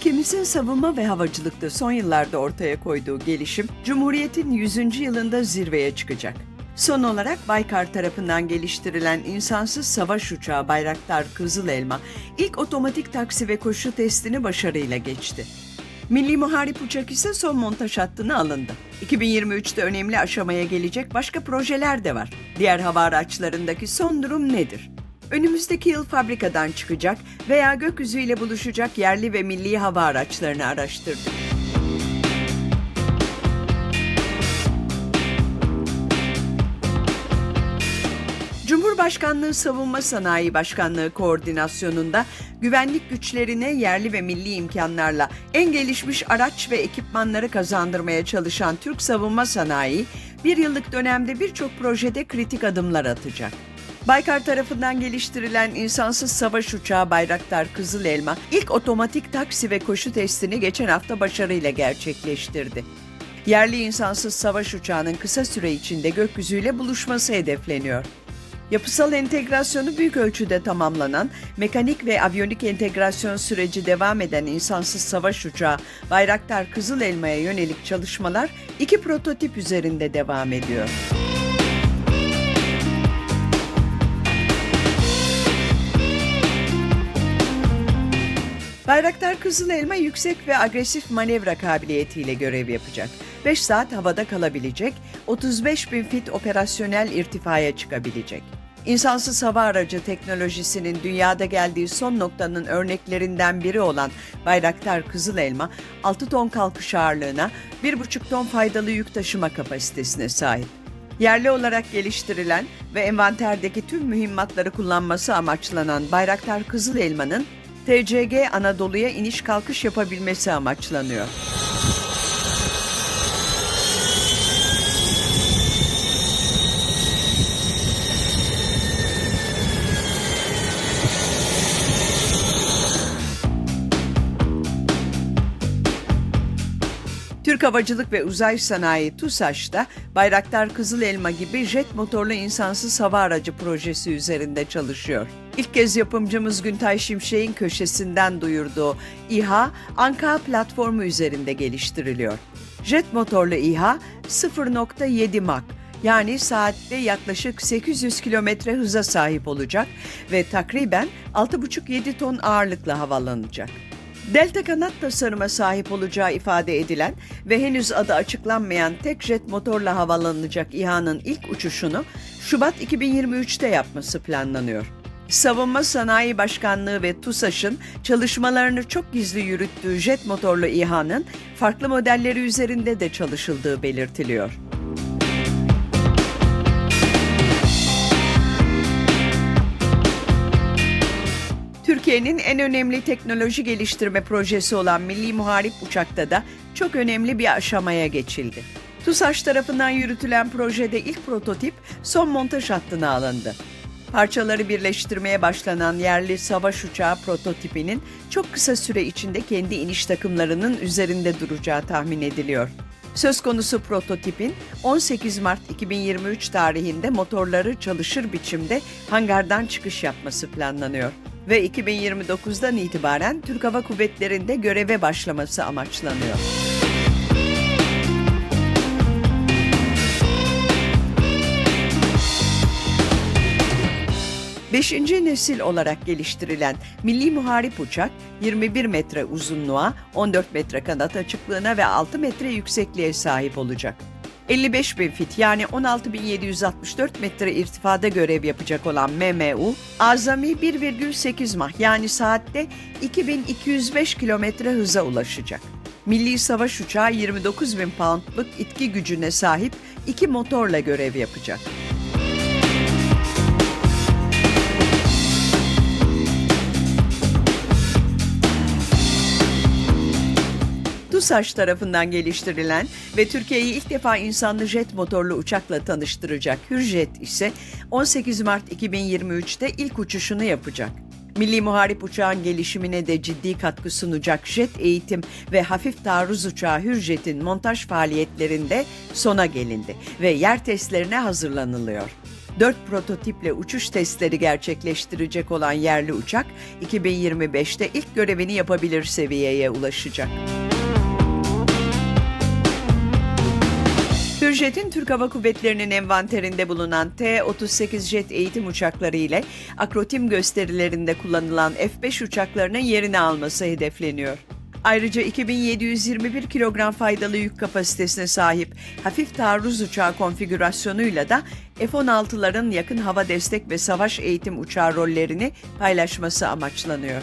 Ülkemizin savunma ve havacılıkta son yıllarda ortaya koyduğu gelişim, Cumhuriyet'in 100. yılında zirveye çıkacak. Son olarak Baykar tarafından geliştirilen insansız savaş uçağı Bayraktar Kızıl Elma, ilk otomatik taksi ve koşu testini başarıyla geçti. Milli Muharip uçak ise son montaj hattına alındı. 2023'te önemli aşamaya gelecek başka projeler de var. Diğer hava araçlarındaki son durum nedir? Önümüzdeki yıl fabrikadan çıkacak veya gökyüzüyle buluşacak yerli ve milli hava araçlarını araştırdık. Cumhurbaşkanlığı Savunma Sanayi Başkanlığı koordinasyonunda güvenlik güçlerine yerli ve milli imkanlarla en gelişmiş araç ve ekipmanları kazandırmaya çalışan Türk savunma sanayi, bir yıllık dönemde birçok projede kritik adımlar atacak. Baykar tarafından geliştirilen insansız savaş uçağı Bayraktar Kızıl Elma ilk otomatik taksi ve koşu testini geçen hafta başarıyla gerçekleştirdi. Yerli insansız savaş uçağının kısa süre içinde gökyüzüyle buluşması hedefleniyor. Yapısal entegrasyonu büyük ölçüde tamamlanan, mekanik ve aviyonik entegrasyon süreci devam eden insansız savaş uçağı Bayraktar Kızıl Elma'ya yönelik çalışmalar iki prototip üzerinde devam ediyor. Bayraktar Kızıl Elma yüksek ve agresif manevra kabiliyetiyle görev yapacak. 5 saat havada kalabilecek, 35 bin fit operasyonel irtifaya çıkabilecek. İnsansız hava aracı teknolojisinin dünyada geldiği son noktanın örneklerinden biri olan Bayraktar Kızıl Elma, 6 ton kalkış ağırlığına, 1,5 ton faydalı yük taşıma kapasitesine sahip. Yerli olarak geliştirilen ve envanterdeki tüm mühimmatları kullanması amaçlanan Bayraktar Kızıl Elma'nın TCG Anadolu'ya iniş kalkış yapabilmesi amaçlanıyor. Türk Havacılık ve Uzay Sanayi TUSAŞ'ta Bayraktar Kızıl Elma gibi jet motorlu insansız hava aracı projesi üzerinde çalışıyor. İlk kez yapımcımız Güntay Şimşek'in köşesinden duyurduğu İHA, Anka platformu üzerinde geliştiriliyor. Jet motorlu İHA 0.7 Mach yani saatte yaklaşık 800 kilometre hıza sahip olacak ve takriben 6,5-7 ton ağırlıkla havalanacak. Delta kanat tasarıma sahip olacağı ifade edilen ve henüz adı açıklanmayan tek jet motorla havalanacak İHA'nın ilk uçuşunu Şubat 2023'te yapması planlanıyor. Savunma Sanayi Başkanlığı ve TUSAŞ'ın çalışmalarını çok gizli yürüttüğü jet motorlu İHA'nın farklı modelleri üzerinde de çalışıldığı belirtiliyor. Türkiye'nin en önemli teknoloji geliştirme projesi olan Milli Muharip Uçak'ta da çok önemli bir aşamaya geçildi. TUSAŞ tarafından yürütülen projede ilk prototip son montaj hattına alındı. Parçaları birleştirmeye başlanan yerli savaş uçağı prototipinin çok kısa süre içinde kendi iniş takımlarının üzerinde duracağı tahmin ediliyor. Söz konusu prototipin 18 Mart 2023 tarihinde motorları çalışır biçimde hangardan çıkış yapması planlanıyor ve 2029'dan itibaren Türk Hava Kuvvetleri'nde göreve başlaması amaçlanıyor. Beşinci nesil olarak geliştirilen Milli Muharip Uçak 21 metre uzunluğa, 14 metre kanat açıklığına ve 6 metre yüksekliğe sahip olacak. 55 bin fit yani 16.764 metre irtifada görev yapacak olan MMU, azami 1,8 mah yani saatte 2205 kilometre hıza ulaşacak. Milli Savaş Uçağı 29 bin poundluk itki gücüne sahip iki motorla görev yapacak. TUSAŞ tarafından geliştirilen ve Türkiye'yi ilk defa insanlı jet motorlu uçakla tanıştıracak Hürjet ise 18 Mart 2023'te ilk uçuşunu yapacak. Milli Muharip uçağın gelişimine de ciddi katkı sunacak jet eğitim ve hafif taarruz uçağı Hürjet'in montaj faaliyetlerinde sona gelindi ve yer testlerine hazırlanılıyor. Dört prototiple uçuş testleri gerçekleştirecek olan yerli uçak, 2025'te ilk görevini yapabilir seviyeye ulaşacak. Hürjet'in Türk Hava Kuvvetleri'nin envanterinde bulunan T-38 jet eğitim uçakları ile akrotim gösterilerinde kullanılan F-5 uçaklarının yerini alması hedefleniyor. Ayrıca 2721 kilogram faydalı yük kapasitesine sahip hafif taarruz uçağı konfigürasyonuyla da F-16'ların yakın hava destek ve savaş eğitim uçağı rollerini paylaşması amaçlanıyor.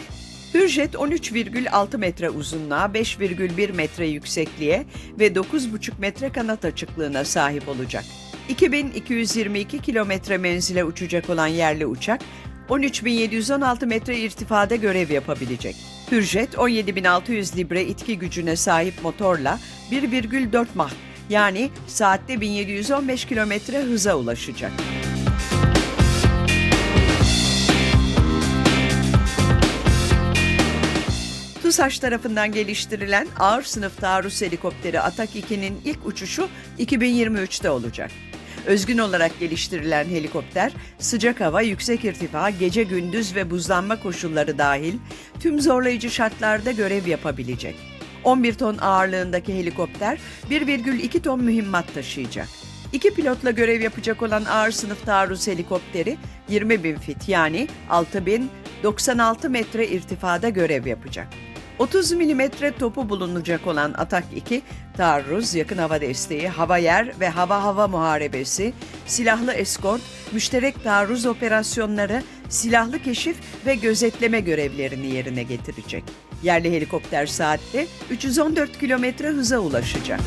Hürjet 13,6 metre uzunluğa, 5,1 metre yüksekliğe ve 9,5 metre kanat açıklığına sahip olacak. 2222 kilometre menzile uçacak olan yerli uçak, 13.716 metre irtifada görev yapabilecek. Hürjet 17.600 libre itki gücüne sahip motorla 1,4 mah yani saatte 1715 kilometre hıza ulaşacak. TUSAŞ tarafından geliştirilen ağır sınıf taarruz helikopteri Atak 2'nin ilk uçuşu 2023'te olacak. Özgün olarak geliştirilen helikopter, sıcak hava, yüksek irtifa, gece gündüz ve buzlanma koşulları dahil tüm zorlayıcı şartlarda görev yapabilecek. 11 ton ağırlığındaki helikopter 1,2 ton mühimmat taşıyacak. İki pilotla görev yapacak olan ağır sınıf taarruz helikopteri 20 bin fit yani 6096 metre irtifada görev yapacak. 30 mm topu bulunacak olan Atak 2, taarruz, yakın hava desteği, hava yer ve hava hava muharebesi, silahlı eskort, müşterek taarruz operasyonları, silahlı keşif ve gözetleme görevlerini yerine getirecek. Yerli helikopter saatte 314 kilometre hıza ulaşacak.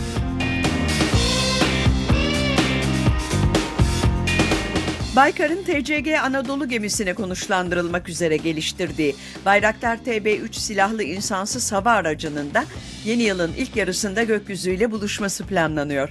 Baykar'ın TCG Anadolu gemisine konuşlandırılmak üzere geliştirdiği Bayraktar TB3 silahlı insansız hava aracının da yeni yılın ilk yarısında gökyüzüyle buluşması planlanıyor.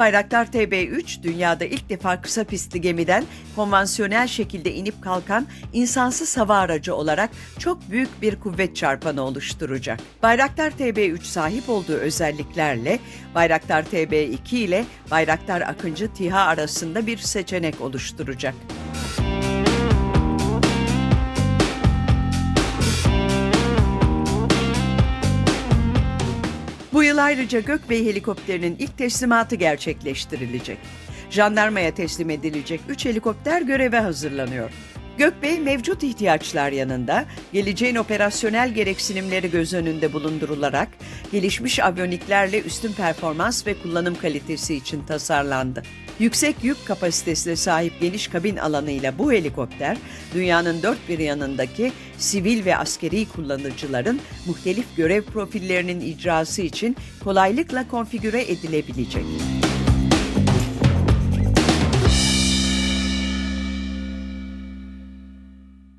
Bayraktar TB3 dünyada ilk defa kısa pistli gemiden konvansiyonel şekilde inip kalkan insansız hava aracı olarak çok büyük bir kuvvet çarpanı oluşturacak. Bayraktar TB3 sahip olduğu özelliklerle Bayraktar TB2 ile Bayraktar Akıncı TİHA arasında bir seçenek oluşturacak. Bu yıl ayrıca Gökbey helikopterinin ilk teslimatı gerçekleştirilecek. Jandarmaya teslim edilecek 3 helikopter göreve hazırlanıyor. Gökbey mevcut ihtiyaçlar yanında geleceğin operasyonel gereksinimleri göz önünde bulundurularak gelişmiş aviyoniklerle üstün performans ve kullanım kalitesi için tasarlandı. Yüksek yük kapasitesine sahip geniş kabin alanıyla bu helikopter, dünyanın dört bir yanındaki sivil ve askeri kullanıcıların muhtelif görev profillerinin icrası için kolaylıkla konfigüre edilebilecek.